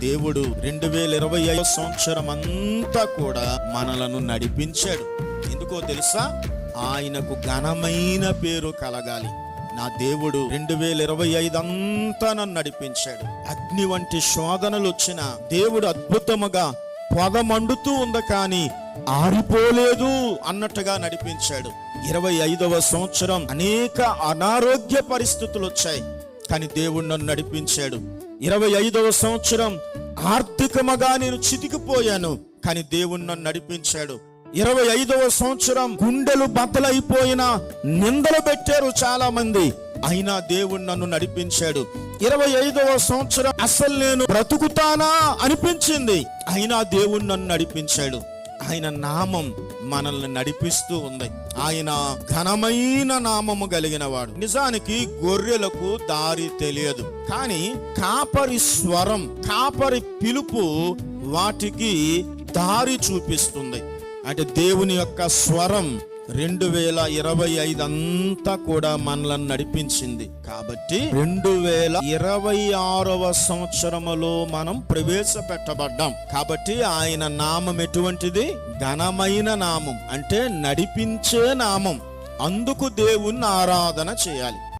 దేవుడు రెండు వేల ఇరవై ఐదు సంవత్సరం అంతా కూడా మనలను నడిపించాడు. ఎందుకో తెలుసా? ఆయనకు ఘనమైన పేరు కలగాలి. నా దేవుడు రెండు వేల ఇరవై ఐదు అంతా నన్ను నడిపించాడు. అగ్ని వంటి శోధనలు వచ్చిన దేవుడు అద్భుతముగా పొగ మండుతూ ఉంది కానీ ఆరిపోలేదు అన్నట్టుగా నడిపించాడు. ఇరవై ఐదవ సంవత్సరం అనేక అనారోగ్య పరిస్థితులు వచ్చాయి కానీ దేవుడు నన్ను నడిపించాడు. ఇరవై ఐదవ సంవత్సరం ఆర్థికముగా నేను చితికిపోయాను కానీ దేవుడు నన్ను నడిపించాడు. ఇరవై ఐదవ సంవత్సరం గుండెలు బద్దలైపోయిన నిందలు పెట్టారు చాలా మంది అయినా దేవుడు నన్ను నడిపించాడు. ఇరవై ఐదవ సంవత్సరం అసలు నేను బ్రతుకుతానా అనిపించింది అయినా దేవుడు నన్ను నడిపించాడు. ఆయన నామం మనల్ని నడిపిస్తూ ఉంది. ఆయన ఘనమైన నామము కలిగిన వాడు నిజానికి గొర్రెలకు దారి తెలియదు. కానీ కాపరి స్వరం కాపరి పిలుపు వాటికి దారి చూపిస్తుంది. అంటే దేవుని యొక్క స్వరం రెండు వేల ఇరవై ఐదు అంతా కూడా మనలను నడిపించింది. కాబట్టి రెండు వేల ఇరవై ఆరవ సంవత్సరములో మనం ప్రవేశపెట్టబడ్డాం. కాబట్టి ఆయన నామం ఎటువంటిది? ఘనమైన నామం. అంటే నడిపించే నామం. అందుకు దేవుణ్ణి ఆరాధన చేయాలి.